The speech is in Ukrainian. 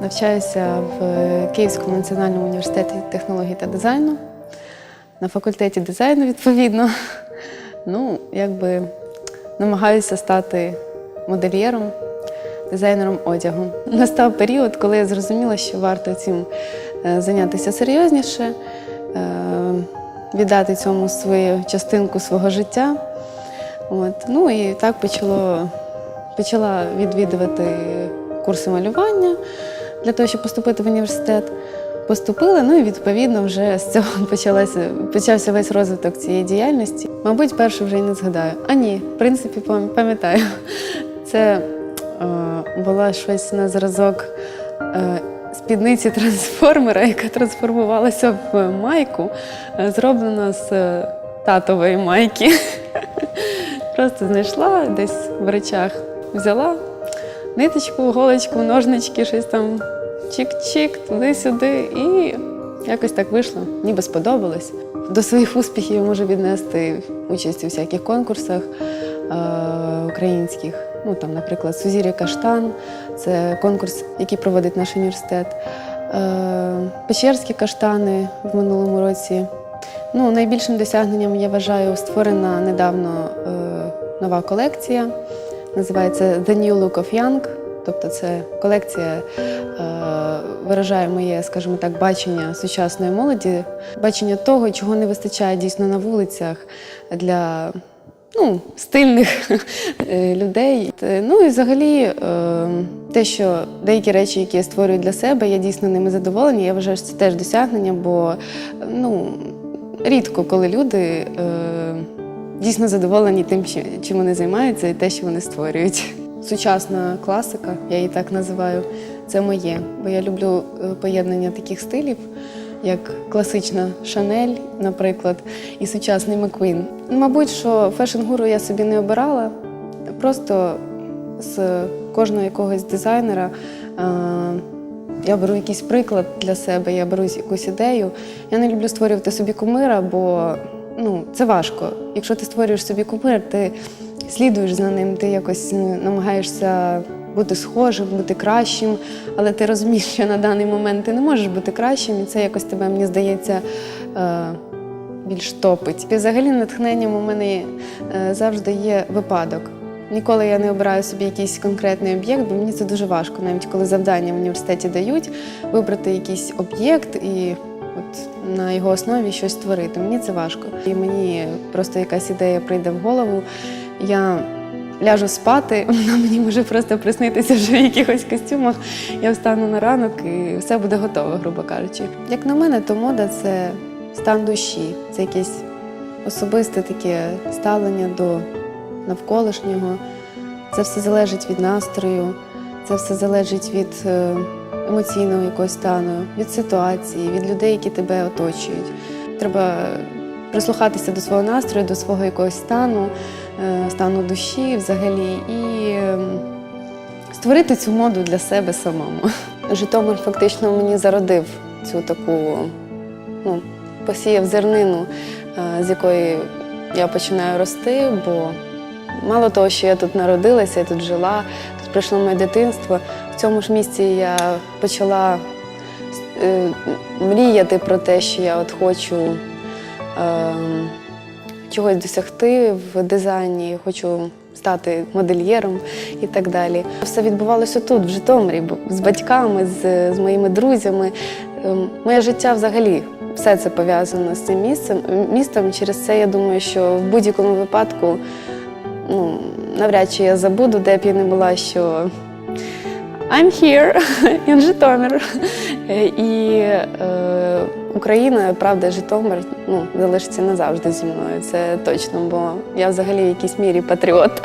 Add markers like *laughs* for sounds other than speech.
навчаюся в Київському національному університеті технологій та дизайну, на факультеті дизайну, відповідно. Ну, якби намагаюся стати модельєром, дизайнером одягу. Настав період, коли я зрозуміла, що варто цим е, зайнятися серйозніше, е, віддати цьому свою частинку свого життя. От. Ну і так почало, почала відвідувати курси малювання для того, щоб поступити в університет. Поступила, ну і відповідно вже з цього *laughs* почалася, почався весь розвиток цієї діяльності. Мабуть, першу вже й не згадаю. А ні, в принципі, пам- пам'ятаю. *laughs* Це е, була щось на зразок е, спідниці трансформера, яка трансформувалася в майку, е, зроблена з е, татової майки. *laughs* Просто знайшла десь в речах, взяла ниточку, голочку, ножнички, щось там чик-чик, туди-сюди. І якось так вийшло, ніби сподобалось. До своїх успіхів я можу віднести участь у всяких конкурсах е- українських. Ну, там, наприклад, Сузір'я Каштан це конкурс, який проводить наш університет. Е- Печерські каштани в минулому році. Ну, найбільшим досягненням я вважаю створена недавно е, нова колекція. Називається The New Look of Young. Тобто це колекція е, виражає моє, скажімо так, бачення сучасної молоді, бачення того, чого не вистачає дійсно на вулицях для ну, стильних е, людей. Е, Ну і взагалі те, що деякі речі, які я створюю для себе, я дійсно ними задоволена. Я вважаю, що це теж досягнення, бо ну, рідко коли люди. Дійсно задоволені тим, чим вони займаються, і те, що вони створюють. Сучасна класика, я її так називаю, це моє. Бо я люблю е, поєднання таких стилів, як класична Шанель, наприклад, і сучасний Маквін. Мабуть, що фешн-гуру я собі не обирала. Просто з кожного якогось дизайнера е, я беру якийсь приклад для себе, я беру якусь ідею. Я не люблю створювати собі кумира, бо ну, це важко. Якщо ти створюєш собі кумир, ти слідуєш за ним, ти якось ну, намагаєшся бути схожим, бути кращим, але ти розумієш, що на даний момент ти не можеш бути кращим, і це якось тебе, мені здається, е, більш топить. І взагалі натхненням у мене е, завжди є випадок. Ніколи я не обираю собі якийсь конкретний об'єкт, бо мені це дуже важко, навіть коли завдання в університеті дають, вибрати якийсь об'єкт і от на його основі щось створити. Мені це важко. І мені просто якась ідея прийде в голову. Я ляжу спати, *laughs* вона мені може просто приснитися вже в якихось костюмах. Я встану на ранок і все буде готово, грубо кажучи. Як на мене, то мода це стан душі, це якесь особисте таке ставлення до навколишнього. Це все залежить від настрою, це все залежить від е, емоційного якогось стану, від ситуації, від людей, які тебе оточують. Треба прислухатися до свого настрою, до свого якогось стану, е, стану душі взагалі і ем, створити цю моду для себе самому. Житомир фактично мені зародив цю таку, ну, посіяв зернину, е, з якої я починаю рости, бо мало того, що я тут народилася, я тут жила, тут пройшло моє дитинство. В цьому ж місці я почала е, мріяти про те, що я от хочу е, чогось досягти в дизайні, хочу стати модельєром і так далі. Все відбувалося тут, в Житомирі, з батьками, з, з моїми друзями. Ем, Моє життя взагалі все це пов'язано з цим місцем, містом. Через це я думаю, що в будь-якому випадку ну, навряд чи я забуду, де б я не була, що I'm here *laughs* in Житомир. І е, Україна, правда, Житомир ну, залишиться назавжди зі мною. Це точно, бо я взагалі в якійсь мірі патріот.